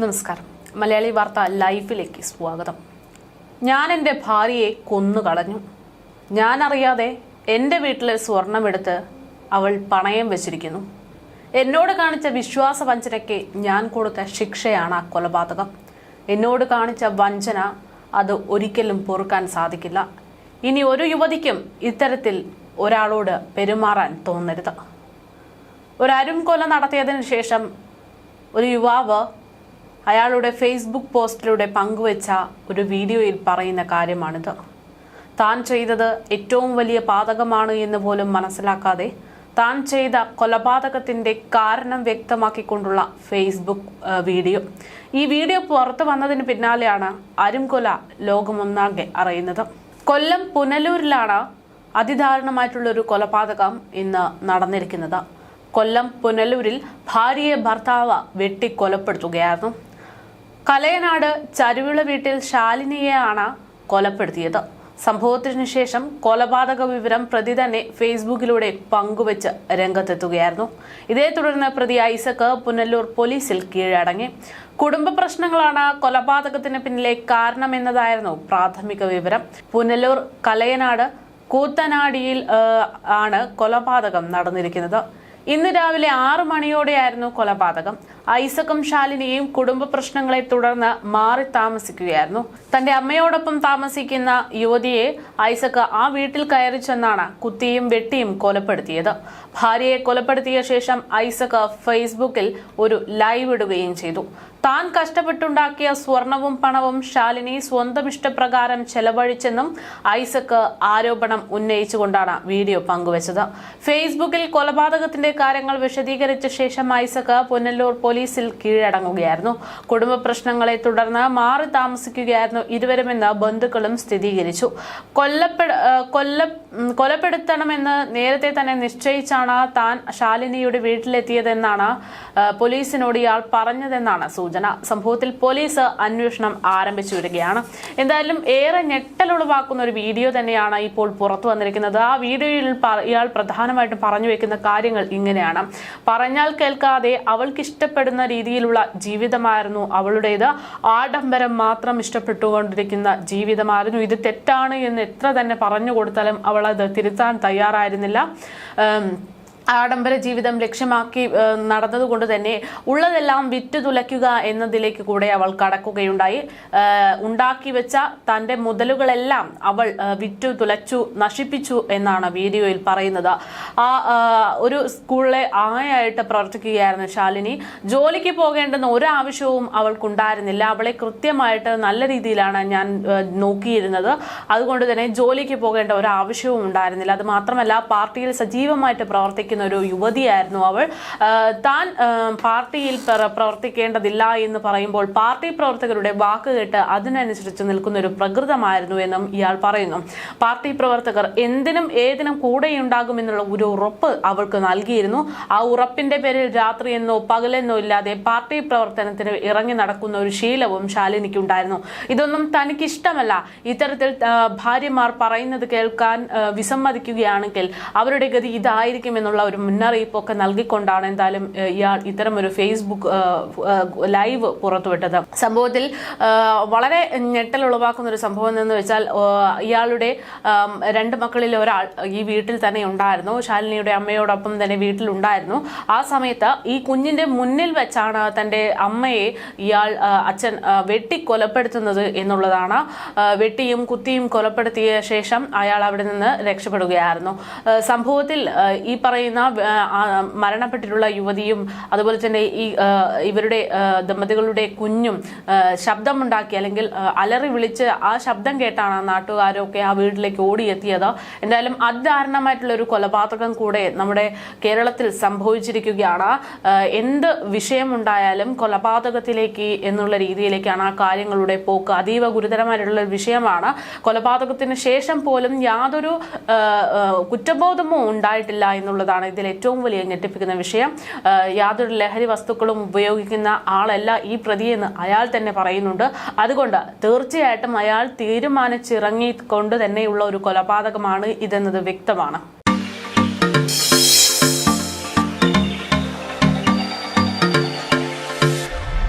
നമസ്കാരം. മലയാളി വാർത്ത ലൈഫിലേക്ക് സ്വാഗതം. ഞാൻ എന്റെ ഭാര്യയെ കൊന്നുകളഞ്ഞു. ഞാനറിയാതെ എന്റെ വീട്ടിലെ സ്വർണമെടുത്ത് അവൾ പണയം വെച്ചിരിക്കുന്നു. എന്നോട് കാണിച്ച വിശ്വാസ വഞ്ചനയ്ക്ക് ഞാൻ കൊടുത്ത ശിക്ഷയാണ് ആ കൊലപാതകം. എന്നോട് കാണിച്ച വഞ്ചന അത് ഒരിക്കലും പൊറുക്കാൻ സാധിക്കില്ല. ഇനി ഒരു യുവതിക്കും ഇത്തരത്തിൽ ഒരാളോട് പെരുമാറാൻ തോന്നരുത്. ഒരു അരും കൊല നടത്തിയതിനു ശേഷം ഒരു യുവാവ് അയാളുടെ ഫേസ്ബുക്ക് പോസ്റ്റിലൂടെ പങ്കുവച്ച ഒരു വീഡിയോയിൽ പറയുന്ന കാര്യമാണിത്. താൻ ചെയ്തത് ഏറ്റവും വലിയ പാതകമാണ് എന്ന് പോലും മനസ്സിലാക്കാതെ താൻ ചെയ്ത കൊലപാതകത്തിന്റെ കാരണം വ്യക്തമാക്കിക്കൊണ്ടുള്ള ഫേസ്ബുക്ക് വീഡിയോ. ഈ വീഡിയോ പുറത്തു വന്നതിന് പിന്നാലെയാണ് അരുംകൊല ലോകമൊന്നാകെ അറിയുന്നത്. കൊല്ലം പുനലൂരിലാണ് അതിദാരുണമായിട്ടുള്ള ഒരു കൊലപാതകം ഇന്ന് നടന്നിരിക്കുന്നത്. കൊല്ലം പുനലൂരിൽ ഭാര്യയെ ഭർത്താവ് വെട്ടി കൊലപ്പെടുത്തുകയായിരുന്നു കലയനാട് ചരുവിള വീട്ടിൽ ശാലിനിയെയാണ് കൊലപ്പെടുത്തിയത്. സംഭവത്തിനു ശേഷം കൊലപാതക വിവരം പ്രതി തന്നെ ഫേസ്ബുക്കിലൂടെ പങ്കുവച്ച് രംഗത്തെത്തുകയായിരുന്നു. ഇതേ തുടർന്ന് പ്രതി ഐസക്ക് പുനല്ലൂർ പോലീസിൽ കീഴടങ്ങി. കുടുംബ പ്രശ്നങ്ങളാണ് കൊലപാതകത്തിന് പിന്നിലെ കാരണമെന്നതായിരുന്നു പ്രാഥമിക വിവരം. പുനല്ലൂർ കലയനാട് കൂത്തനാടിയിൽ ആണ് കൊലപാതകം നടന്നിരിക്കുന്നത്. ഇന്ന് രാവിലെ ആറു മണിയോടെയായിരുന്നു കൊലപാതകം. ഐസക്കും ശാലിനിയും കുടുംബ പ്രശ്നങ്ങളെ തുടർന്ന് മാറി താമസിക്കുകയായിരുന്നു. തന്റെ അമ്മയോടൊപ്പം താമസിക്കുന്ന യുവതിയെ ഐസക്ക് ആ വീട്ടിൽ കയറി ചെന്നാണ് കുത്തിയും വെട്ടിയും കൊലപ്പെടുത്തിയത്. ഭാര്യയെ കൊലപ്പെടുത്തിയ ശേഷം ഐസക്ക് ഫേസ്ബുക്കിൽ ഒരു ലൈവ് ഇടുകയും ചെയ്തു. താൻ കഷ്ടപ്പെട്ടുണ്ടാക്കിയ സ്വർണവും പണവും ശാലിനി സ്വന്തം ഇഷ്ടപ്രകാരം ചെലവഴിച്ചെന്നും ഐസക്ക് ആരോപണം ഉന്നയിച്ചുകൊണ്ടാണ് വീഡിയോ പങ്കുവച്ചത്. ഫേസ്ബുക്കിൽ കൊലപാതകത്തിന്റെ കാര്യങ്ങൾ വിശദീകരിച്ച ശേഷം ഐസക്ക് പുനലൂർ പോലീസിൽ കീഴടങ്ങുകയായിരുന്നു. കുടുംബ പ്രശ്നങ്ങളെ തുടർന്ന് മാറി താമസിക്കുകയായിരുന്നു ഇരുവരുമെന്ന് ബന്ധുക്കളും സ്ഥിരീകരിച്ചു. കൊല്ലപ്പെട കൊല്ല കൊലപ്പെടുത്തണമെന്ന് നേരത്തെ തന്നെ നിശ്ചയിച്ചാണ് താൻ ശാലിനിയുടെ വീട്ടിലെത്തിയതെന്നാണ് പോലീസിനോട് ഇയാൾ പറഞ്ഞതെന്നാണ് സൂചന. സംഭവത്തിൽ പോലീസ് അന്വേഷണം ആരംഭിച്ചു വരികയാണ്. എന്തായാലും ഏറെ ഞെട്ടലുളവാക്കുന്ന ഒരു വീഡിയോ തന്നെയാണ് ഇപ്പോൾ പുറത്തു വന്നിരിക്കുന്നത്. ആ വീഡിയോയിൽ ഇയാൾ പ്രധാനമായിട്ടും പറഞ്ഞു വെക്കുന്ന കാര്യങ്ങൾ ഇങ്ങനെയാണ്. പറഞ്ഞാൽ കേൾക്കാതെ അവൾക്ക് ഇഷ്ടപ്പെടുന്ന രീതിയിലുള്ള ജീവിതമായിരുന്നു അവളുടേത്. ആഡംബരം മാത്രം ഇഷ്ടപ്പെട്ടുകൊണ്ടിരിക്കുന്ന ജീവിതമായിരുന്നു. ഇത് തെറ്റാണ് എന്ന് എത്ര തന്നെ പറഞ്ഞു കൊടുത്താലും അവൾ അത് തിരുത്താൻ തയ്യാറായിരുന്നില്ല. ആഡംബര ജീവിതം ലക്ഷ്യമാക്കി നടന്നതുകൊണ്ട് തന്നെ ഉള്ളതെല്ലാം വിറ്റ് തുലയ്ക്കുക എന്നതിലേക്ക് കൂടെ അവൾ കടക്കുകയുണ്ടായി. ഉണ്ടാക്കി വെച്ച തന്റെ മുതലുകളെല്ലാം അവൾ വിറ്റു തുലച്ചു നശിപ്പിച്ചു എന്നാണ് വീഡിയോയിൽ പറയുന്നത്. ആ ഒരു സ്കൂളിലെ ആയായിട്ട് പ്രവർത്തിക്കുകയായിരുന്നു ശാലിനി. ജോലിക്ക് പോകേണ്ടെന്ന ഒരു ആവശ്യവും അവൾക്കുണ്ടായിരുന്നില്ല. അവളെ കൃത്യമായിട്ട് നല്ല രീതിയിലാണ് ഞാൻ നോക്കിയിരുന്നത്. അതുകൊണ്ട് തന്നെ ജോലിക്ക് പോകേണ്ട ഒരു ആവശ്യവും ഉണ്ടായിരുന്നില്ല. അത് മാത്രമല്ല പാർട്ടിയിൽ സജീവമായിട്ട് പ്രവർത്തിക്കുന്ന ഒരു യുവതിയായിരുന്നു അവൾ. താൻ പാർട്ടിയിൽ പ്രവർത്തിക്കേണ്ടതില്ല എന്ന് പറയുമ്പോൾ പാർട്ടി പ്രവർത്തകരുടെ വാക്ക് കേട്ട് അതിനനുസരിച്ച് നിൽക്കുന്ന ഒരു പ്രകൃതമായിരുന്നു എന്നും ഇയാൾ പറയുന്നു. പാർട്ടി പ്രവർത്തകർ എന്തിനും ഏതിനും കൂടെയുണ്ടാകുമെന്നുള്ള ഒരു ഉറപ്പ് അവൾക്ക് നൽകിയിരുന്നു. ആ ഉറപ്പിന്റെ പേരിൽ രാത്രിയെന്നോ പകലെന്നോ ഇല്ലാതെ പാർട്ടി പ്രവർത്തനത്തിന് ഇറങ്ങി നടക്കുന്ന ഒരു ശീലവും ശാലിനിക്കുണ്ടായിരുന്നു. ഇതൊന്നും തനിക്ക് ഇഷ്ടമല്ല ഇത്തരത്തിൽ ഭാര്യമാർ പറയുന്നത് കേൾക്കാൻ വിസമ്മതിക്കുകയാണെങ്കിൽ അവരുടെ ഗതി ഇതായിരിക്കും എന്നുള്ള ഒരു മുന്നറിയിപ്പൊക്കെ നൽകിക്കൊണ്ടാണ് എന്തായാലും ഇയാൾ ഇത്തരം ഒരു ഫേസ്ബുക്ക് ലൈവ് പുറത്തുവിട്ടത്. സംഭവത്തിൽ വളരെ ഞെട്ടലുളവാക്കുന്ന ഒരു സംഭവം എന്ന് വെച്ചാൽ ഇയാളുടെ രണ്ട് മക്കളിൽ ഒരാൾ ഈ വീട്ടിൽ തന്നെ ഉണ്ടായിരുന്നു. ശാലിനിയുടെ അമ്മയോടൊപ്പം തന്നെ വീട്ടിലുണ്ടായിരുന്നു. ആ സമയത്ത് ഈ കുഞ്ഞിന്റെ മുന്നിൽ വെച്ചാണ് തന്റെ അമ്മയെ ഇയാൾ അച്ഛൻ വെട്ടി കൊലപ്പെടുത്തുന്നത് എന്നുള്ളതാണ്. വെട്ടിയും കുത്തിയും കൊലപ്പെടുത്തിയ ശേഷം അയാൾ അവിടെ നിന്ന് രക്ഷപ്പെടുകയായിരുന്നു. സംഭവത്തിൽ ഈ പറയുന്ന ആ, മരണപ്പെട്ടിട്ടുള്ള യുവതിയും അതുപോലെ തന്നെ ഈ ഇവരുടെ ദമ്പതികളുടെ കുഞ്ഞും ശബ്ദമുണ്ടാക്കി അല്ലെങ്കിൽ അലറി വിളിച്ച് ആ ശബ്ദം കേട്ടാണ് നാട്ടുകാരൊക്കെ ആ വീട്ടിലേക്ക് ഓടിയെത്തിയത്. എന്തായാലും അദാരുണമായിട്ടുള്ള ഒരു കൊലപാതകം കൂടെ നമ്മുടെ കേരളത്തിൽ സംഭവിച്ചിരിക്കുകയാണ്. എന്ത് വിഷയമുണ്ടായാലും കൊലപാതകത്തിലേക്ക് എന്നുള്ള രീതിയിലേക്കാണ് ആ കാര്യങ്ങളുടെ പോക്ക്. അതീവ ഗുരുതരമായിട്ടുള്ള ഒരു വിഷയമാണ്. കൊലപാതകത്തിന് ശേഷം പോലും യാതൊരു കുറ്റബോധമോ ഉണ്ടായിട്ടില്ല എന്നുള്ളതാണ് ഇതിൽ ഏറ്റവും വലിയ ഞെട്ടിപ്പിക്കുന്ന വിഷയം. യാതൊരു ലഹരി വസ്തുക്കളും ഉപയോഗിക്കുന്ന ആളല്ല ഈ പ്രതിയെന്ന് അയാൾ തന്നെ പറയുന്നുണ്ട്. അതുകൊണ്ട് തീർച്ചയായിട്ടും അയാൾ തീരുമാനിച്ചിറങ്ങി തീരുമാനിച്ചിറങ്ങിക്കൊണ്ട് തന്നെയുള്ള ഒരു കൊലപാതകമാണ് ഇതെന്നത് വ്യക്തമാണ്.